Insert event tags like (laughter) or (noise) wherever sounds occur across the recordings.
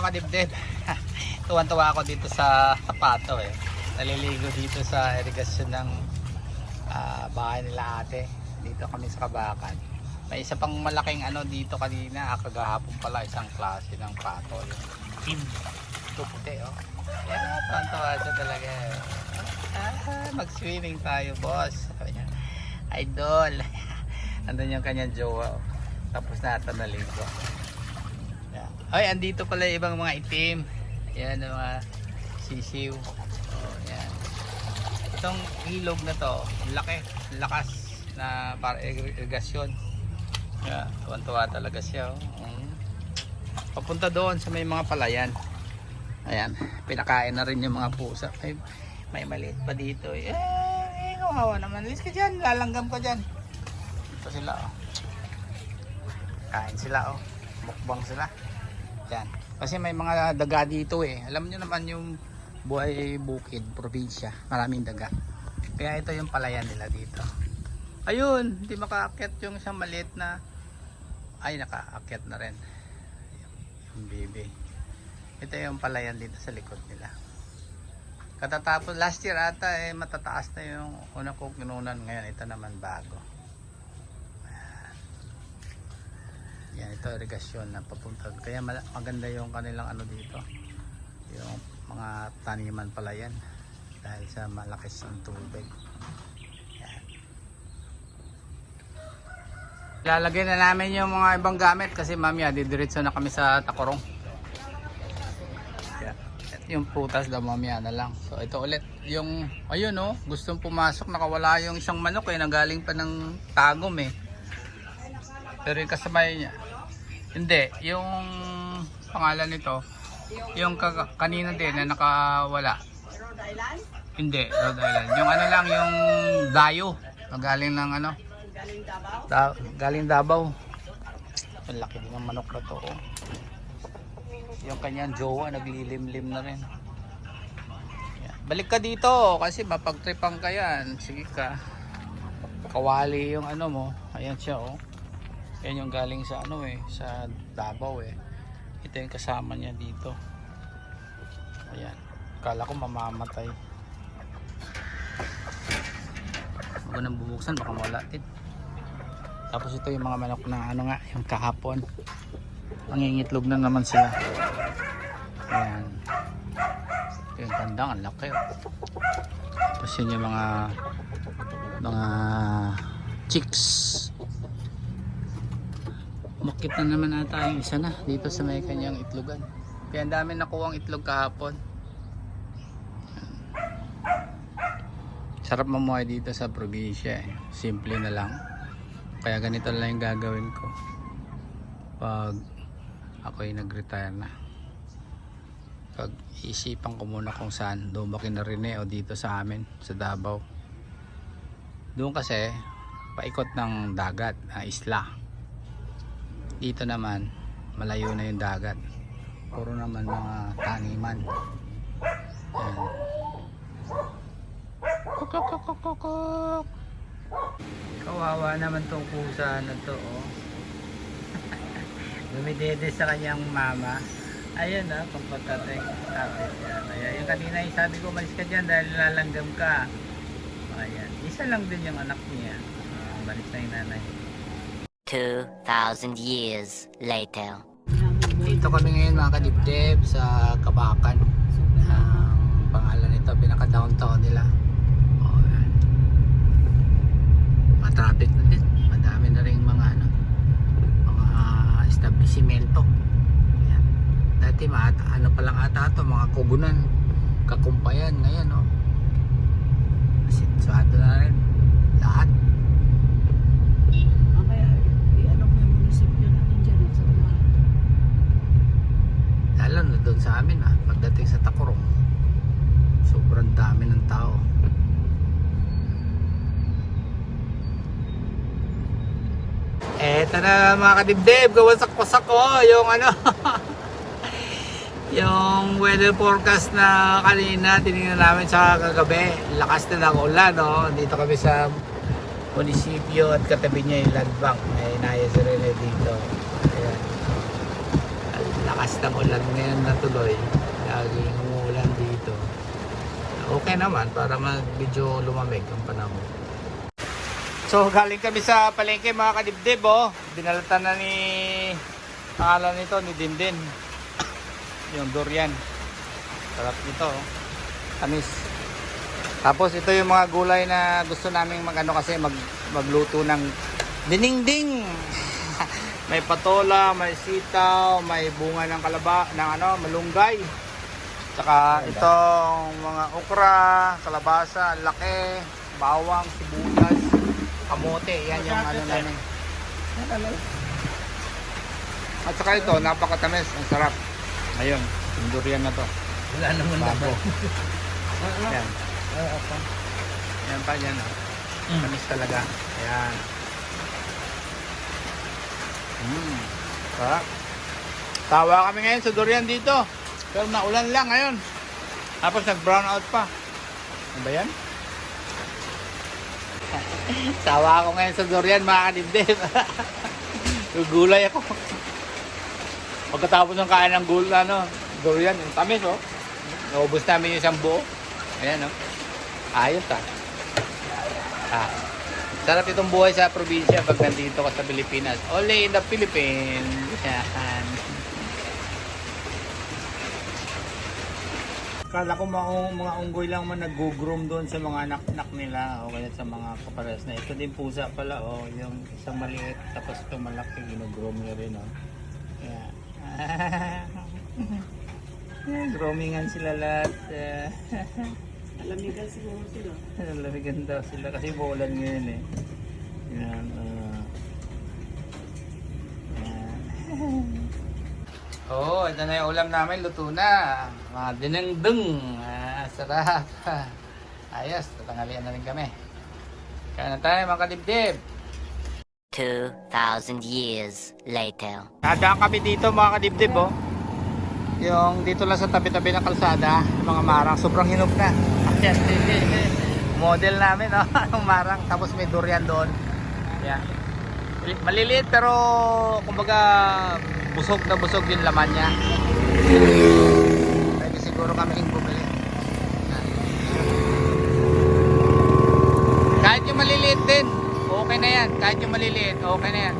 Mga kadibdib. (laughs) Tuwan-tuwa ako dito sa Tapato eh. Naliligo dito sa irigasyon ng ah, bahay nila ate. Dito kami sa Kabakan. May isa pang malaking ano dito kanina, ah, kagahapon pala isang klase ng pato. Yung team. Ito puti oh. Yeah, tuwan-tuwa siya talaga eh. Ah, mag-swimming tayo boss. Sabi niya, idol. (laughs) Andun yung kanyang jowa. oh. Tapos na ata naligo. Ay, andito pala yung ibang mga itim. Ayan, mga sisiw. Oh, yan. Itong ilog na to, laki, lakas na para irrigasyon. Yeah, tuwan-tuwa talaga siya. Oh. Mm. Papunta doon sa may mga palayan. Ayan, pinakain na rin yung mga pusa. Ay, may maliit pa dito. Eh, eh kawawa naman. Alis ka dyan, lalanggam ka dyan. Ito sila, oh. Kain sila, oh. Mukbang sila. Yan. Kasi may mga daga dito eh. Alam niyo naman yung buhay bukid, probinsya. Maraming daga. Kaya ito yung palayan nila dito. Ayun, hindi makaakyat yung isang maliit na ay nakaakyat na rin. Yung baby. Ito yung palayan dito sa likod nila. Katatapos last year ata eh matataas na yung una kong kinunan ngayon. Ito naman bago. Yan, ito irigasyon na papunta. Kaya maganda yung kanilang ano dito. Yung mga taniman pala yan. Dahil sa malakas ang tubig. Yan. Lalagay na namin yung mga ibang gamit kasi mamaya didiretso na kami sa Takorong. Yan. Yung putas daw mamaya na lang. So ito ulit. Yung, ayun oh, gustong pumasok. Nakawala yung isang manok eh. Nagaling pa ng tagom eh. Pero yung kasabay niya. Hindi, yung pangalan nito, yung kanina din na nakawala. Hindi, Rhode Island. Yung ano lang, yung dayo. Galing ng ano, Galing Davao? da- galing Davao. Ang laki din ng manok na to. Oh. Yung kanyang jowa, naglilimlim na rin. Yan. Balik ka dito kasi mapagtripan ka yan. Sige ka. Kawali yung ano mo. Ayan siya oh. Yan yung galing sa ano eh, sa Davao eh. Ito yung kasama niya dito. Ayan. Kala ko mamamatay. Huwag nang bubuksan, baka mawala din. Tapos ito yung mga manok na ano nga, yung kahapon. Mangingitlog na naman sila. Ayan. Ito yung tandang, ang laki. oh. Tapos yun yung mga mga chicks. Makit na naman ata yung isa na dito sa may kanyang itlogan. Kaya ang dami nakuha ang itlog kahapon. Sarap mamuhay dito sa probinsya eh. Simple na lang. Kaya ganito lang yung gagawin ko. Pag ako'y nag-retire na. Pag isipan ko muna kung saan lumaki na rin eh o dito sa amin sa Davao. Doon kasi paikot ng dagat, ah, isla. Dito naman malayo na yung dagat. Puro naman mga taniman. Ayan. Kawawa naman tong pusa na to, oh. (laughs) Dumidede sa kanyang mama. Ayun ah, pagpagkatay. Tapos yan. Ayan, yung kanina yung sabi ko, malis ka dyan dahil lalanggam ka. Ayan. Isa lang din yung anak niya. Ah, malis na yung nanay. 2,000 years later. Dito kami ngayon mga kadibdib sa Kabakan. Ang pangalan nito, pinaka-downtown nila. Oh. Ma-traffic na din. Madami na rin mga ano, mga establishmento. Yan. Dati maata, ano pa lang ata ito, mga kubunan, kakumpayan ngayon, oh. Sinsuado na rin. Lahat. Mamaya, i-ano mo yung munisipyo natin dyan sa unahan. Lalo na doon sa amin ah, pagdating sa Takurong. Sobrang dami ng tao. Eto na mga kadibdib, gawasak-wasak ko yung ano, (laughs) yung weather forecast na kanina tinignan namin sa kagabi. Lakas na ng ulan, no? Dito kami sa munisipyo at katabi niya yung land. May naya si dito. Lakas ng ulan ngayon na tuloy. Laging umuulan dito. Okay naman para mag medyo lumamig ang panahon. So galing kami sa palengke mga kadibdib oh. Dinalatan na ni pangalan nito ni Dindin. (coughs) yung durian. Sarap nito oh. Tamis. Tapos ito yung mga gulay na gusto naming magano kasi mag magluto ng diningding. (laughs) may patola, may sitaw, may bunga ng kalaba, ng ano, malunggay. Tsaka itong mga okra, kalabasa, laki, bawang, sibuyas, kamote. Yan yung ano namin. At saka ito, napakatamis. Ang sarap. Ayun, yung durian na to. Wala naman Babo. naman. Yan. Yan pa yan. Oh. Tamis talaga. Ayan. Mm. Sarap. Tawa kami ngayon sa durian dito. Pero naulan lang ngayon. Tapos nag-brown out pa. Ano ba yan? (laughs) Tawa ako ngayon sa durian mga kadibdib. Gugulay (laughs) ako. Pagkatapos ng kain ng gul, ano, durian, yung tamis oh. Naubos namin yung isang buo. Ayan oh. Ayos ah. Ah. Sarap itong buhay sa probinsya pag nandito ka sa Pilipinas. Only in the Philippines. Yan. Kala ko mga, mga unggoy lang man nag-groom doon sa mga anak-anak nila o kaya sa mga kapares na. Ito din pusa pala oh, yung isang maliit tapos itong malaki gino-groom niya rin oh. Yan. (laughs) Groomingan sila lahat. (laughs) Alamigan siguro sila. Lalawigan daw sila kasi bulan ngayon eh. Yan. ah. yan. Oh, ito na yung ulam namin. Luto na. Mga dinengdeng. Ah, sarap. (laughs) Ayos, tatangalian na rin kami. Kaya na tayo mga kadibdib. 2,000 years later. Nadaan kami dito mga kadibdib oh. Yung dito lang sa tabi-tabi ng kalsada, yung mga marang, sobrang hinog na. Ayan, model namin oh, (laughs) yung marang, tapos may durian doon. Yan. Maliliit pero kumbaga busog na busog yung laman niya. Pwede siguro kami rin bumili. Yan. Kahit yung maliliit din, okay na yan. Kahit yung maliliit, okay na yan.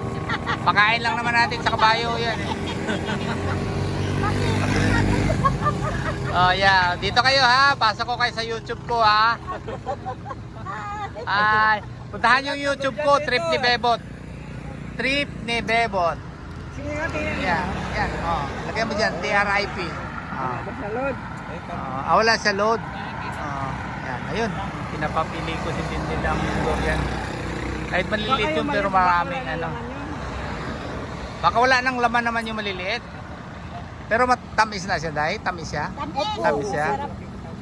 Pakain lang naman natin sa kabayo yan eh. Oh yeah, dito kayo ha. Pasok ko kayo sa YouTube ko ha. Ay, puntahan yung YouTube ko, Trip ni Bebot. Trip ni Bebot. Sige nga, tingnan Yan, yan. Oh, lagyan mo diyan TRIP. Ah. Sa load. Ah, ah, wala sa load. Ah, yan, ayun. Pinapapili ko si Tintin lang yung durian. Kahit maliliit yun pero maraming ano. Baka wala nang laman naman yung maliliit. Pero matamis na siya dahil. Tamis siya. Tamis siya.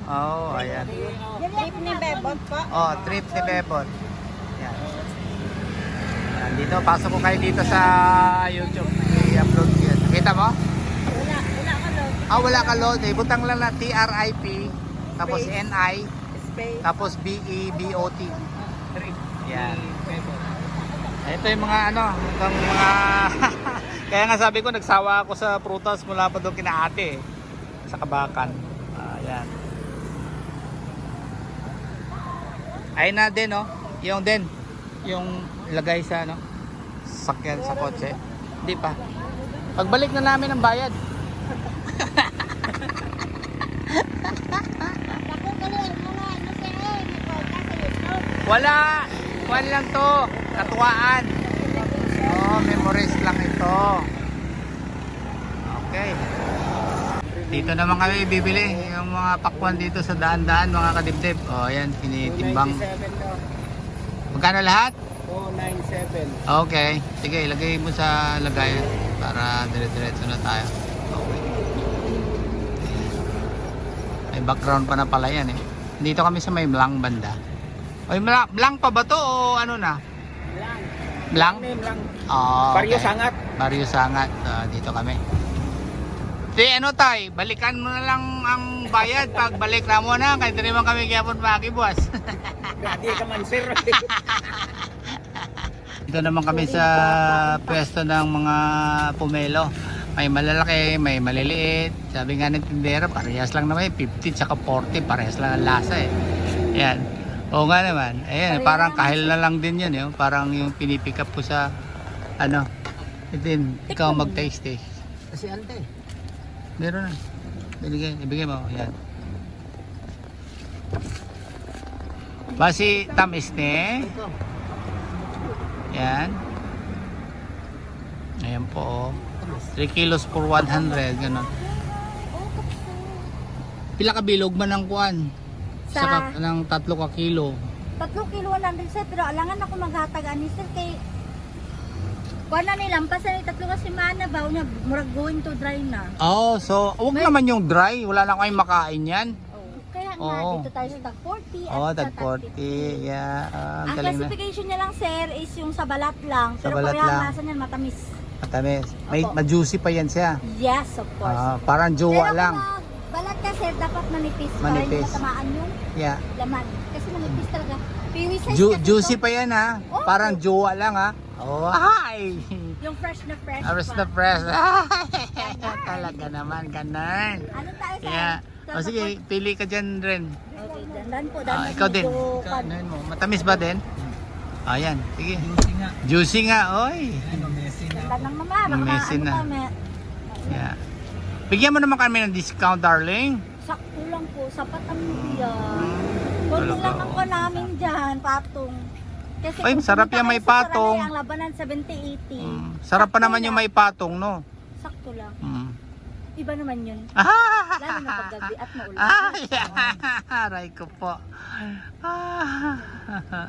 Oo, oh, ayan. Trip ni Bebot po. Oh, trip ni Bebot. Yan. Yan, dito, pasok ko kayo dito sa YouTube. I-upload ko yan. Nakita mo? Wala, wala ka load. Ah, wala ka load eh. Butang lang na TRIP, tapos NI, tapos E BEBOT. Yan. Ito yung mga ano, itong mga... (laughs) Kaya nga sabi ko, nagsawa ako sa prutas mula pa doon kina ate eh, Sa kabakan. Ayan. Ayun na din, oh. Yung din. Yung lagay sa, ano, sakyan sa kotse. Hindi pa. Pagbalik na namin ang bayad. Ano YouTube. Wala! Kuwan lang to. Katuwaan. Memories lang ito. Okay. Dito naman kami bibili yung mga pakwan dito sa daan-daan mga kadibdib. Oh, ayan, tinitimbang. Magkano lahat? 497. Okay. Sige, ilagay mo sa lagayan para dire-diretso na tayo. Okay. May background pa na pala yan eh. Dito kami sa may Blang banda. Oy, Blang pa ba to o ano na? Lang. Name lang. Oh, Baryo okay. Sangat. Barrio Sangat. Ah, dito kami. Di ano tay, balikan mo na lang ang bayad pag balik na mo na. Kahit naman kami gyapon makibuas. Grabe ka man, sir. (laughs) Dito naman kami sa pwesto ng mga pumelo. May malalaki, may maliliit. Sabi nga ng tindera, parehas lang naman. eh. 50 tsaka 40, parehas lang ang lasa eh. Yan. Oo nga naman. Ayan, parang kahil na lang din yun. Yun. Parang yung pinipick up ko sa ano. Din, ikaw mag-taste eh. Kasi ante. Meron na. Binigay, ibigay mo. Yan. Basi tamis ni. Ito. Yan. Ayan po. oh. 3 kilos for 100. Ganun. Pila ka bilog man ang kuan? Sa- Sa ng tatlo ka kilo. Tatlo kilo lang din sir, pero alangan ako maghatag ani sir kay Kuha na nilang pasan ni tatlo ka semana ba na murag going to dry na. Oh, so wag May- naman yung dry. Wala na kayong makain yan. Kaya nga Oo. dito tayo sa tag 40 at Oh, tag 40. Yeah, ah, Ang galing na. classification niya lang sir is yung sa balat lang. Sa Pero balat lang. lasa niyan matamis. Matamis. May ma-juicy pa yan siya. Yes, of course. Ah, parang jowa Pero lang. kung balat ka sir, dapat manipis, para Manipis. hindi matamaan yung Yeah. laman. Kasi manipis talaga. Piwi size Ju- kasi juicy to. pa yan ha. Oo. Parang jowa lang ha. Oh, hi! Yung fresh na fresh pa. na press. (laughs) Talaga naman, ganun. Ano tayo sa Yeah. O sige, pili ka dyan rin. Okay, dandan po. Ah, Dandan ikaw din. medyo Ikaw, pan- ano mo? Matamis ba din? Ayan, sige. Juicy nga. Juicy nga, oy. Ano. Dandan ng mama. Baka ano na. pa, may- Yeah. Bigyan mo naman kami ng discount, darling. Sakto lang po. Sapat ang yan. Hmm. Kunti Talaga, lang ang oh. ko namin dyan, patong. Kasi Ay, kung sarap pumunta yan, kayo may sa Saranae, patong. Ang labanan 70-80. Mm. Sarap pa Sakto naman yung lang. may patong, no? Sakto lang. Mm. Iba naman yun. (laughs) Ah! Lalo na paggabi at maulan. Ay, aray ko po. Ah. (laughs)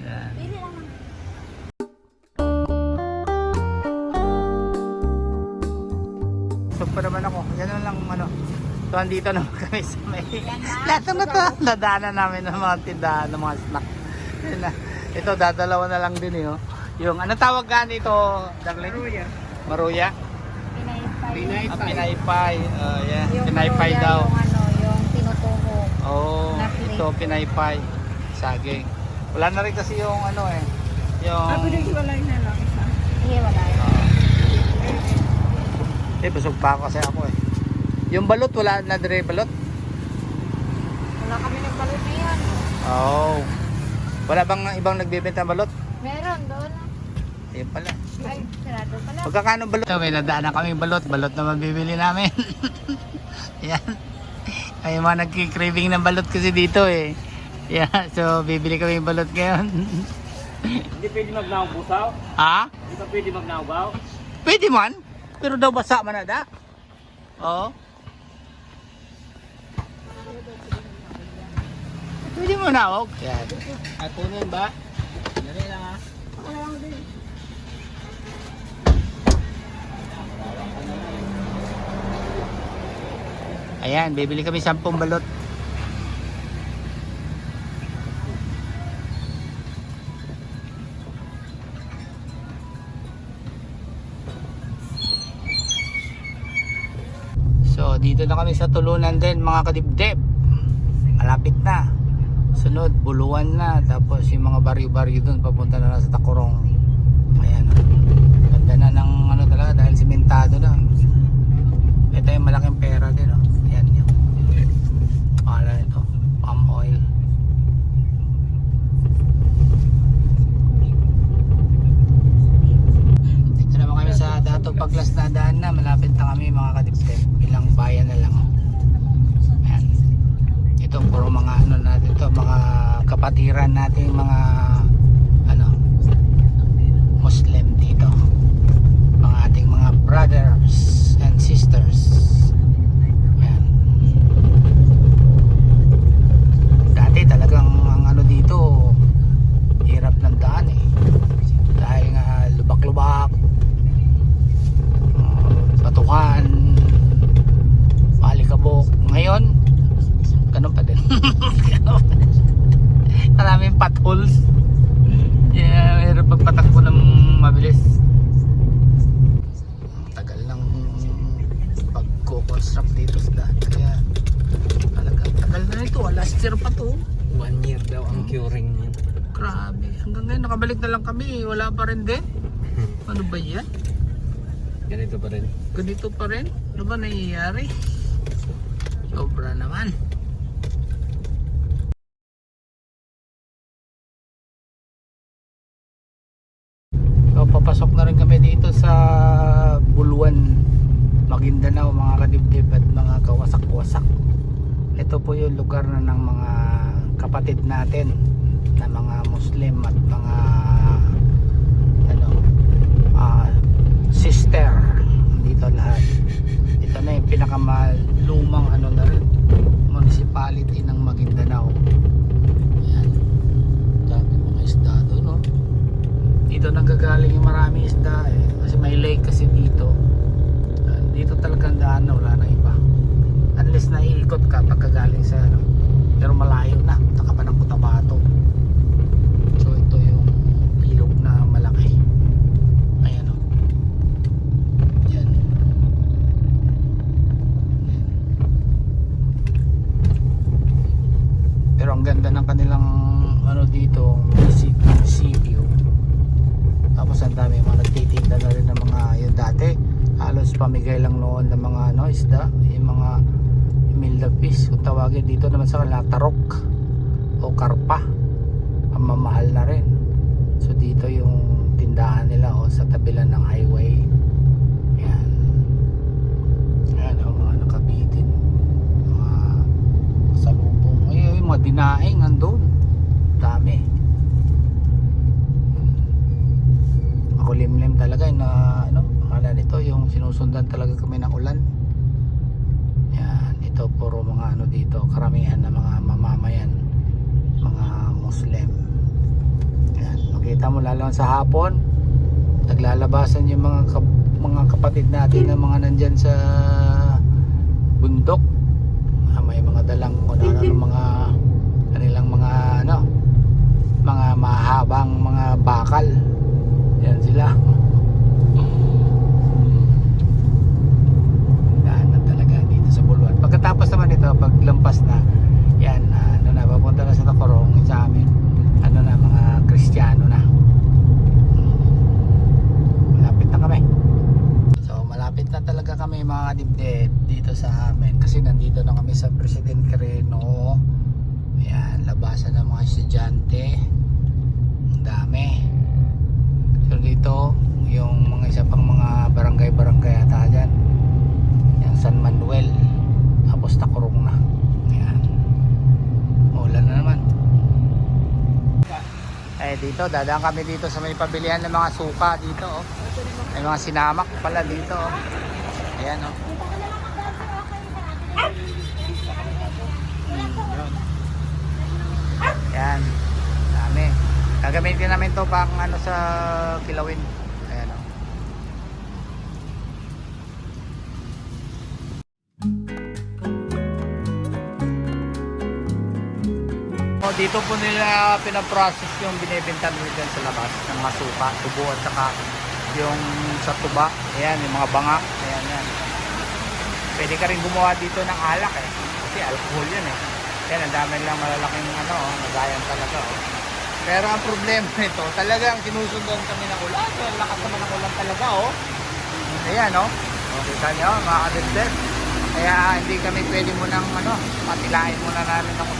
Yan. Pili lang naman. Pa naman ako. Ganun lang ano. So andito naman (laughs) kami sa may lahat ng ito. Dadaanan namin ng mga tindahan, ng mga snack. Na. Ito dadalawa na lang din eh. Oh. Yung ano tawag ka nito, Darling? Maruya. Maruya? Pinay Ah, pinaypay. Oh, yeah. Yung Pinaypay maruya, daw. Yung ano, yung tinutungo. Oh, Napli. ito pinaypay. Saging. Wala na rin kasi yung ano eh. Yung... Ah, pinaghiwalay na lang isa. Hindi, wala yun. Eh, busog pa ako kasi ako eh. Yung balot, wala na dire balot? Wala kami nagbalot na yan. Oh. Wala bang ibang nagbebenta ng balot? Meron doon. Ayun pala. Ay, sarado pala. Magkakano balot? Ito, may nadaan na kami balot. Balot na mabibili namin. (laughs) Yan. May mga nagki-craving ng balot kasi dito eh. Yeah, so bibili kami ng balot ngayon. Hindi pwede magnawbaw. ha? Hindi pa pwede magnawbaw. Pwede man. Pero daw basa man na da. Oo. Pwede mo na, ok. Yan. Ay, punin ba? Dali lang ha. Ayan, bibili kami 10 balot. Dito na kami sa tulunan din mga kadibdib. Malapit na. Sunod, buluan na. Tapos yung mga baryo-baryo dun, papunta na lang sa Takurong. Ayan. Ganda na ng ano talaga dahil simentado na. Ito yung malaking pera din. Oh. Ayan yung pangalan nito. Palm oil. Dito naman kami sa Dato Paglas na daan na. Malapit na kami mga kadibdib. Ilang bayan na lang. Ayan. Ito puro mga ano natin to, mga kapatiran natin mga ano Muslim dito. Mga ating mga brothers and sisters. Ayan. Dati talagang ang ano dito Hanggang ngayon nakabalik na lang kami. Wala pa rin din. Ano ba yan? Ganito pa rin. Ganito pa rin? Ano ba nangyayari? Sobra naman. So, papasok na rin kami dito sa Buluan, Maguindanao, mga kadibdib at mga kawasak-wasak. Ito po yung lugar na ng mga kapatid natin na mga Muslim at mga ano, ah, sister dito lahat. Ito na yung pinakamalumang ano na rin municipality ng Maguindanao. Ayan. Dami mga isda doon, no? Dito nanggagaling yung maraming isda eh. Kasi may lake kasi dito. Dito talagang daan na wala na iba. Unless naiikot ka pagkagaling sa ano. Pero malayo na. Taka pa ng Cotabato. So ito yung ilog na malaki. Ayan o. Yan. Pero ang ganda ng kanilang ano dito, munisip- munisipyo. Tapos ang dami mga nagtitinda na rin ng mga yun dati. Halos pamigay lang noon ng mga ano, isda, yung mga milapis kung tawagin dito naman sa kanila tarok o karpa. Ang mamahal na rin. So dito yung tindahan nila o sa tabi lang ng highway. Yan. Yan o mga nakabitin. Mga salubong. Ay, ay, mga dinaing andun. Dami. Makulimlim talaga na ano, akala nito yung sinusundan talaga kami ng ulan. Yan, ito puro mga ano dito, karamihan na mga mamamayan, mga Muslim. Yan, makita mo lalo sa hapon, naglalabasan yung mga kap- mga kapatid natin na mga nandyan sa bundok. Ah, may mga dalang kung ano ano, mga ano mga mahabang mga bakal. Yan sila. Daan na talaga dito sa Buluan. Pagkatapos naman ito paglampas na yan ano na papunta na sa Tacorong sa amin. Ano na mga Kristiyano na. Malapit na kami. So malapit na talaga kami mga kadibdib dito sa amin. Kasi nandito na kami sa Presidente Reno Ayan, labasan ng mga estudyante. Ang dami. So dito, yung mga isa pang mga barangay-barangay ata dyan. Yung San Manuel. Tapos Takurong na. Ayan. Ulan na naman. Eh dito, dadaan kami dito sa may pabilihan ng mga suka dito. Oh. May mga sinamak pala dito. Oh. Ayan oh. Hmm, yun. Yan. Dami. Gagamitin namin to pang ano sa kilawin. Ayan o. O, dito po nila pinaprocess yung binibenta nila dyan sa labas ng mga suka, tubo at saka yung sa tuba. Ayan, yung mga banga. Ayan, yan. Pwede ka rin gumawa dito ng alak eh. Kasi alcohol yan eh. Yan, ang dami lang malalaking ano, oh, nagayan talaga. Oh. Pero ang problema (laughs) nito, talagang sinusundan kami ng ulan. Ang lakas naman ng ulan talaga, oh. Ayan, oh. O, kita nyo, mga kadibdib. Kaya hindi kami pwede mo nang, ano, patilain muna namin ng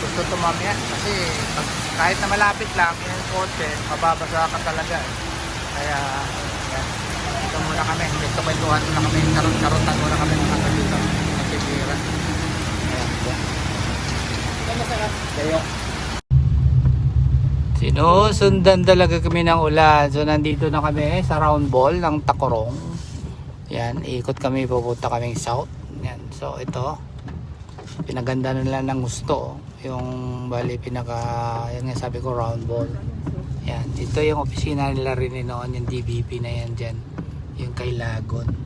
gusto tumamyan. Kasi pag, kahit na malapit lang, yung kotse, mababasa ka talaga. eh. Kaya, yan. Dito muna kami. Dito kwentuhan muna kami. Karot-karotan muna kami mga dito. Nasibira. Ayan, yan. Sinusundan talaga kami ng ulan. So nandito na kami sa round ball ng Tacorong. Yan, ikot kami pupunta kaming south. Yan. So ito pinaganda nila ng gusto yung bali pinaka yan nga sabi ko round ball yan dito yung opisina nila rin noon yung DBP na yan dyan yung kay Lagon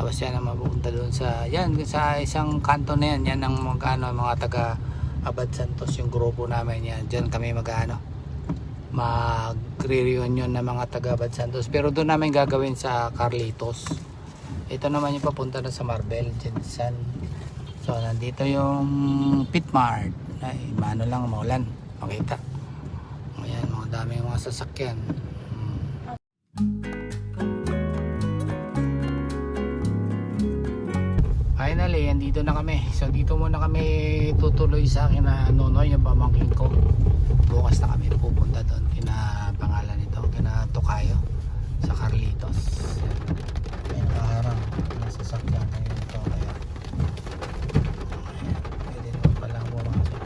tapos yan ang mapupunta doon sa yan sa isang kanto na yan. Yan ang mga ano, mga taga Abad Santos yung grupo namin yan. Dyan kami mag ano magre-reunion ng mga taga Abad Santos. Pero doon namin gagawin sa Carlitos. Ito naman yung papunta na sa Marbel Jensen so nandito yung Pitmart. Ay mano lang maulan. Makita. Ang daming mga sasakyan. Finally, andito na kami. So dito muna kami tutuloy sa akin na nonoy yung pamangkin ko. Bukas na kami pupunta doon kina pangalan nito, kina Tokayo sa Carlitos. Ayun kaharang nasa sakyan ngayon ito kaya pwede naman pala bumasok.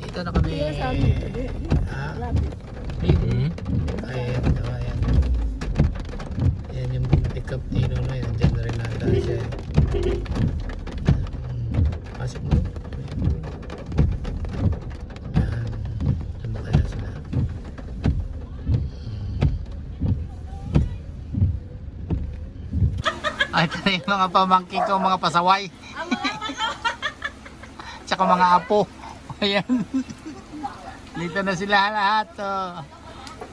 Dito na kami. Ha? Dito. Hmm? Ayan, ayan. Yan yung pick up ni Nonoy. Nandiyan na rin nata siya. Hmm. Pasok mo. Hmm. Ay, ito yung mga pamangkin ko, mga pasaway. Tsaka mga apo. Ayan. Dito na sila lahat. Oh.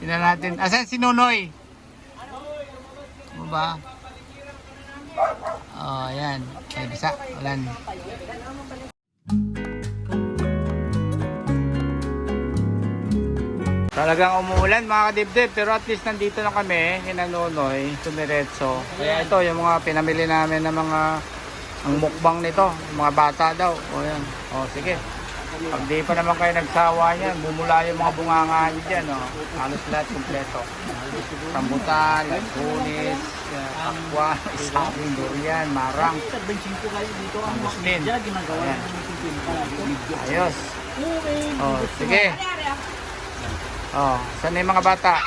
Tingnan natin. Asan si Nonoy? Ano ba? Oh, ayan. Ay, bisa. Walan. Talagang umuulan mga kadibdib pero at least nandito na kami kina Nonoy, tumiretso. Kaya ito yung mga pinamili namin ng mga ang mukbang nito, mga bata daw. O yan. O sige. Pag di pa naman kayo nagsawa niyan, bumula yung mga bunganga niyo dyan. O. Halos lahat kumpleto. Rambutan, lagunis, akwa, (laughs) isabing, durian, marang, muslin. Ayan. Ayos. O, sige. O, saan mga bata?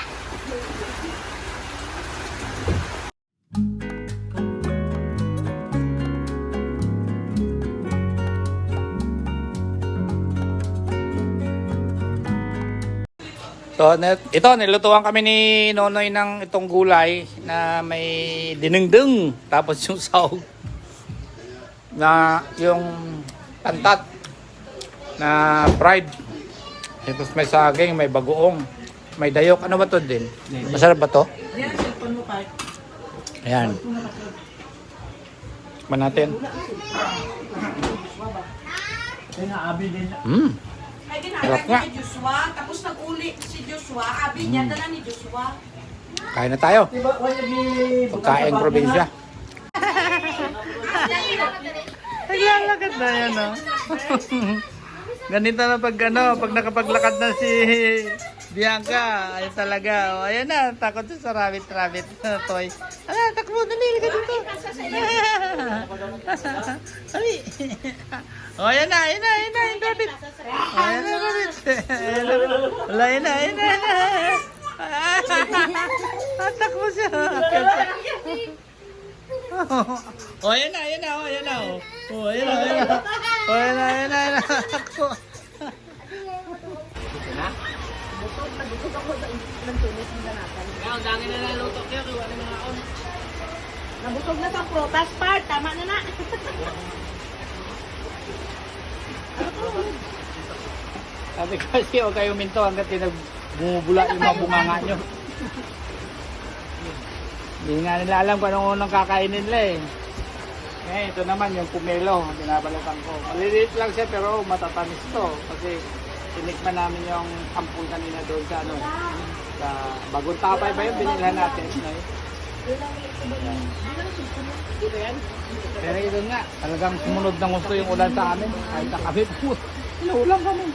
So, ito, nilutuan kami ni Nonoy ng itong gulay na may dinengdeng. Tapos yung sahog na yung pantat na fried. Tapos may saging, may bagoong, may dayok. Ano ba to din? Masarap ba to? Ayan. Tikman natin. Mm. Ay, Sarap nga. ni Joshua, tapos nag-uli si Joshua, abi niya, dala ni Joshua. Kain na tayo. Pagkain probinsya. Naglalakad na yan, no? (laughs) Ganito na pag ano, pag nakapaglakad na si Bianca, ayun talaga. O, ayan na, takot siya sa rabbit-rabbit na toy. Ala, takbo, dali, ka dito. (laughs) Dali. O, ayan na, ayan na, ayan na, yung (laughs) rabbit. O, ayan na, rabbit. Ayan na, ayan na, ayan na, ayan na. Ah, takbo siya. (laughs) O, ayan na, ayan na, o, ayan na, o. O, ayan na, ayan na. O, ayan na, ayan na, ayan na. Takbo. Nabusog na sa protas part, tama na na. Sabi kasi huwag kayo minto hanggat bumubula yung mga bunganga nyo. (laughs) Hindi nga nila alam kung anong unang kakainin nila eh. Eh, ito naman yung pumelo, binabalatan ko. Maliliit lang siya pero matatamis to. Kasi tinikman namin yung ampul kanina doon sa ano. Sa bagong tapay ba yun, binilhan natin. No? Pero ito nga, talagang sumunod ng gusto yung ulan sa amin. Kahit na kami po, (laughs) inuulan kami.